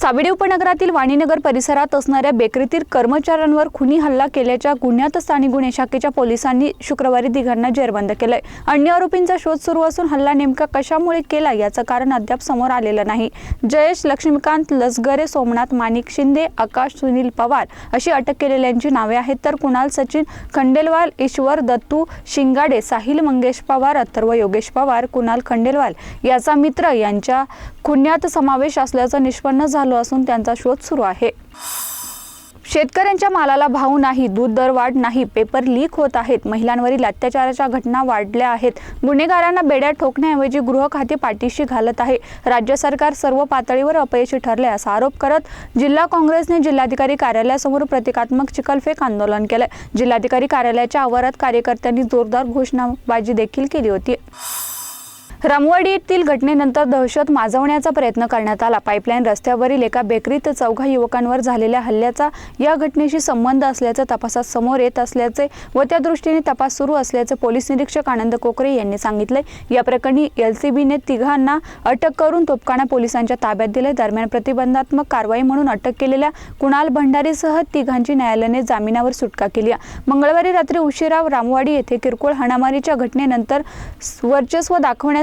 सावेडी उपनगरातील वाणीनगर परिसरात असणाऱ्या बेकरीतील कर्मचाऱ्यांवर खुनी हल्ला केल्याच्या गुन्ह्यात स्थानिक गुन्हे शाखेच्या पोलिसांनी शुक्रवारी तिघांना जेरबंद केलंय. अन्य आरोपींचा शोध सुरू असून हल्ला नेमका कशामुळे केला याचं कारण अद्याप समोर आलेलं नाही. जयेश लक्ष्मीकांत लसगरे सोमनाथ माणिक शिंदे आकाश सुनील पवार अशी अटक केलेल्यांची नावे आहेत तर कुणाल सचिन खंडेलवाल ईश्वर दत्तू शिंगाडे साहिल मंगेश पवार अथर्व योगेश पवार कुणाल खंडेलवाल याचा मित्र यांच्या खुन्यात समावेश असल्याचं निष्पन्न झालं असून त्यांचा शोध सुरू आहे. शेतकऱ्यांच्या मालाला भाव नाही दूध दर वाढ नाही पेपर लीक होत आहेत. महिलांवरील अत्याचाराच्या घटना वाढल्या आहेत. गुन्हेगारांना बेड्या ठोकण्याऐवजी गृह खाते पाठीशी घालत आहे. राज्य सरकार सर्व पातळीवर अपयशी ठरले असा आरोप करत जिल्हा काँग्रेसने जिल्हाधिकारी कार्यालयासमोर प्रतिकात्मक चिखलफेक आंदोलन केलंय. जिल्हाधिकारी कार्यालयाच्या आवारात कार्यकर्त्यांनी जोरदार घोषणाबाजी देखील केली होती. रामवाडी येथील घटनेनंतर दहशत माजवण्याचा प्रयत्न करण्यात आला. पाईपलाईन रस्त्यावरील एका बेकरीत चौघा युवकांवर झालेल्या हल्ल्याचा या घटनेशी संबंध असल्याचं तपासात समोर येत असल्याचे व त्या दृष्टीने तपास सुरू असल्याचे पोलीस निरीक्षक आनंद कोकरे यांनी सांगितले या प्रकरणी एलसीबीने तिघांना अटक करून तोपखाना पोलिसांच्या ताब्यात दिले दरम्यान प्रतिबंधात्मक कारवाई म्हणून अटक केलेल्या कुणाल भंडारीसह तिघांची न्यायालयाने जामिनावर सुटका केली मंगळवारी रात्री उशिरा रामवाडी येथे किरकोळ हाणामारीच्या घटनेनंतर वर्चस्व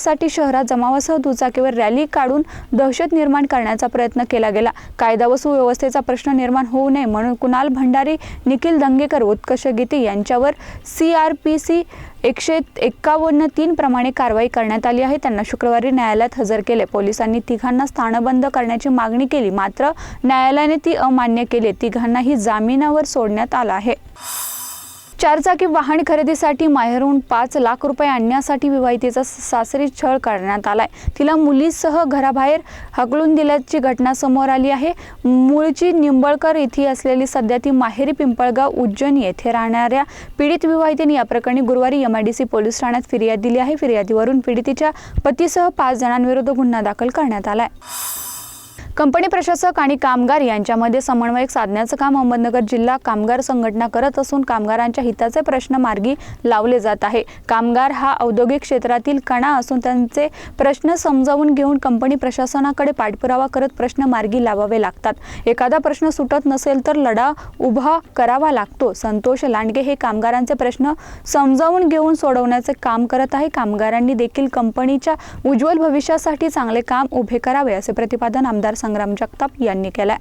दाखवण्यासाठी शहरात जमावासह दुचाकीवर रॅली काढून दहशत निर्माण करण्याचा प्रयत्न केला गेला. कायदा व सुव्यवस्थेचा प्रश्न निर्माण होऊ नये म्हणून कुणाल भंडारी निखिल दंगेकर उत्कर्ष गीते यांच्यावर सी आर पी सी एकशे एक्कावन्न तीन प्रमाणे कारवाई करण्यात आली आहे. त्यांना शुक्रवारी न्यायालयात हजर केले. पोलिसांनी तिघांना स्थानबंद करण्याची मागणी केली. मात्र न्यायालयाने ती अमान्य केली. तिघांनाही जामिनावर सोडण्यात आला आहे. चारचाकी वाहन खरेदीसाठी माहेरून पाच लाख रुपये आणण्यासाठी विवाहितेचा सासरी छळ करण्यात आलाय. तिला मुलीसह घराबाहेर हकलून दिल्याची घटना समोर आली आहे. मूळची निंबळकर येथे असलेली सध्या ती माहेरी पिंपळगाव उज्जैन येथे राहणाऱ्या पीडित विवाहितेने या प्रकरणी गुरुवारी एमआयडीसी पोलीस ठाण्यात फिर्याद दिली आहे. फिर्यादीवरून पीडितीच्या पतीसह पाच जणांविरुद्ध गुन्हा दाखल करण्यात आलाय. कंपनी प्रशासक आणि कामगार यांच्यामध्ये समन्वय साधण्याचं काम अहमदनगर जिल्हा कामगार संघटना करत असून कामगारांच्या हिताचे प्रश्न मार्गी लावले जात आहे. कामगार हा औद्योगिक क्षेत्रातील कणा असून त्यांचे प्रश्न समजावून घेऊन कंपनी प्रशासनाकडे पाठपुरावा करत प्रश्न मार्गी लावावे लागतात. एखादा प्रश्न सुटत नसेल तर लढा उभा करावा लागतो. संतोष लांडगे हे कामगारांचे प्रश्न समजावून घेऊन सोडवण्याचे काम करत आहे. कामगारांनी देखील कंपनीच्या उज्ज्वल भविष्यासाठी चांगले काम उभे करावे असे प्रतिपादन आमदार संग्राम जगताप यांनी केलाय.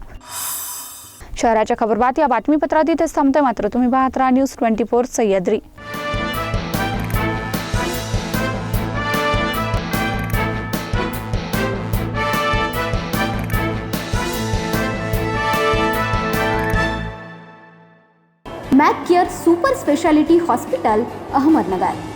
शहराच्या खबरबात या बातमीपत्रात इथेच थांबते मात्र तुम्ही पाहत राहा news twenty four Sahyadri. Mac care super speciality hospital Ahmednagar.